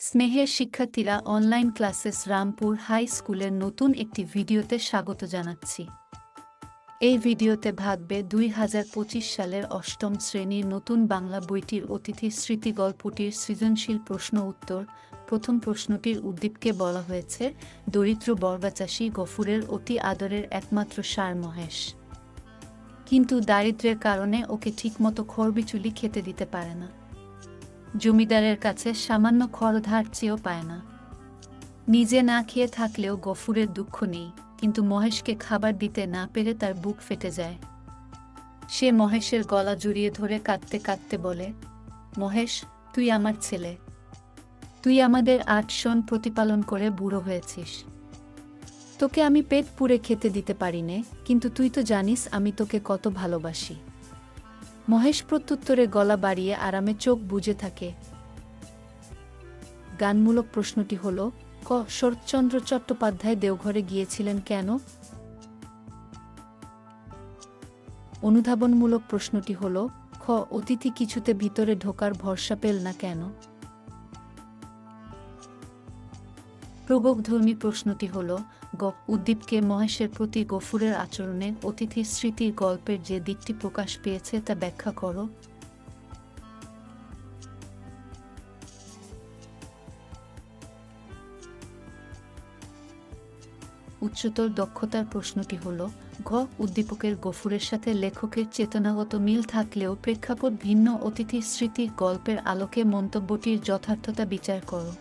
স্নেহের শিক্ষার্থীরা online classes Rampur high স্কুলের নতুন একটি ভিডিওতে স্বাগত জানাচ্ছি। এই ভিডিওতে ভাগবে দুই সালের অষ্টম শ্রেণির নতুন বাংলা বইটির অতিথি স্মৃতি গল্পটির সৃজনশীল প্রশ্ন উত্তর। প্রথম প্রশ্নটির উদ্দীপকে বলা হয়েছে, দরিদ্র বর্গাচাষী গফুরের অতি আদরের একমাত্র সার মহেশ। কিন্তু দারিদ্র্যের কারণে ওকে ঠিকমতো খড়বিচুলি খেতে দিতে পারে না। জমিদারের কাছে সামান্য খড় ধার চেয়েও পায় না। নিজে না খেয়ে থাকলেও গফুরের দুঃখ নেই, কিন্তু মহেশকে খাবার দিতে না পেরে তার বুক ফেটে যায়। সে মহেশের গলা জড়িয়ে ধরে কাঁদতে কাঁদতে বলে, মহেশ, তুই আমার ছেলে। তুই আমাদের আট সন প্রতিপালন করে বুড়ো হয়েছিস। তোকে আমি পেট পুড়ে খেতে দিতে পারি নে কিন্তু তুই তো জানিস আমি তোকে কত ভালোবাসি। মহেশ প্রত্যুত্তরে গলা বাড়িয়ে আরামে চোখ বুজে থাকে। গানমূলক প্রশ্নটি হল, ক, শরৎচন্দ্র চট্টোপাধ্যায় দেওঘরে গিয়েছিলেন কেন? অনুধাবনমূলক প্রশ্নটি হল, খ, অতিথি কিছুতে ভিতরে ঢোকার ভরসা পেল না কেন? প্রবোধর্মী প্রশ্নটি হল গ উদ্দীপকে মহেশের প্রতি গফুরের আচরণে অতিথি স্মৃতির গল্পের যে দিকটি প্রকাশ পেয়েছে তা ব্যাখ্যা করো। উচ্চতর দক্ষতার প্রশ্নটি হল, ঘ উদ্দীপকের গফুরের সাথে লেখকের চেতনাগত মিল থাকলেও প্রেক্ষাপট ভিন্ন অতিথির স্মৃতির গল্পের আলোকে মন্তব্যটির যথার্থতা বিচার করো।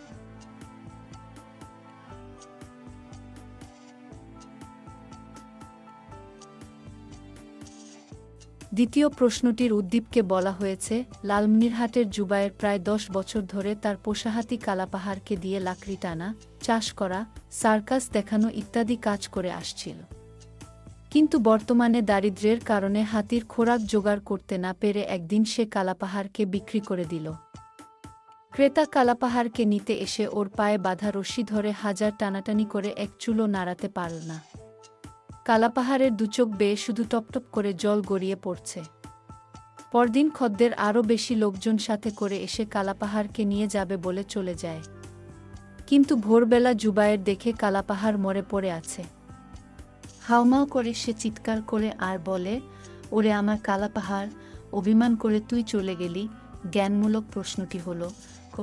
দ্বিতীয় প্রশ্নটির উদ্দীপকে বলা হয়েছে লালমনিরহাটের জুবায়ের প্রায় দশ বছর ধরে তার পোষাহাতি কালাপাহাড়কে দিয়ে লাকড়ি টানা, চাষ করা, সার্কাস দেখানো ইত্যাদি কাজ করে আসছিল। কিন্তু বর্তমানে দারিদ্র্যের কারণে হাতির খোরাক জোগাড় করতে না পেরে একদিন সে কালাপাহাড়কে বিক্রি করে দিল। ক্রেতা কালাপাহাড়কে নিতে এসে ওর পায়ে বাঁধা রশি ধরে হাজার টানাটানি করে এক চুলো নাড়াতে পারল না। কালাপাহাড়ের দুচোখ বেয়ে শুধু টপটপ করে জল গড়িয়ে পড়ছে। পরদিন খদ্দের আরও বেশি লোকজন সাথে করে এসে কালাপাহাড়কে নিয়ে যাবে বলে চলে যায়। কিন্তু ভোরবেলা জুবায়ের দেখে কালাপাহাড় মরে পড়ে আছে। হাউমাউ করে সে চিৎকার করে আর বলে, ওরে আমার কালাপাহাড়, অভিমান করে তুই চলে গেলি? জ্ঞানমূলক প্রশ্নটি হল,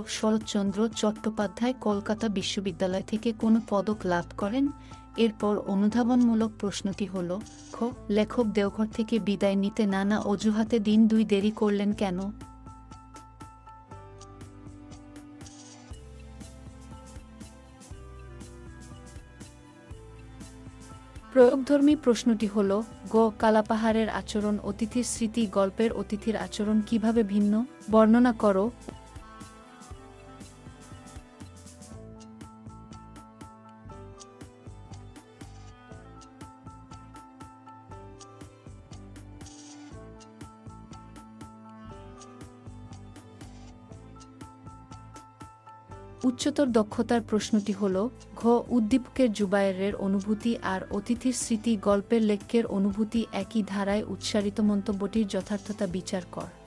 শরৎচন্দ্র চট্টোপাধ্যায় কলকাতা বিশ্ববিদ্যালয় থেকে কোনো পদক লাভ করেন? এরপর অনুধাবনমূলক প্রশ্নটি হল, খ, লেখক দেওঘর থেকে বিদায় নিতে নানা অজুহাতে দিন দুই দেরি করলেন কেন? প্রয়োগধর্মী প্রশ্নটি হল, গ, কালাপাহাড়ের আচরণ, অতিথির স্মৃতি, গল্পের অতিথির আচরণ কীভাবে ভিন্ন? বর্ণনা করো। উচ্চতর দক্ষতার প্রশ্নটি হল, ঘ, উদ্দীপকের জুবায়েরের অনুভূতি আর অতিথির স্মৃতি গল্পের লেখ্যের অনুভূতি একই ধারায় উচ্চারিত মন্তব্যটির যথার্থতা বিচার কর।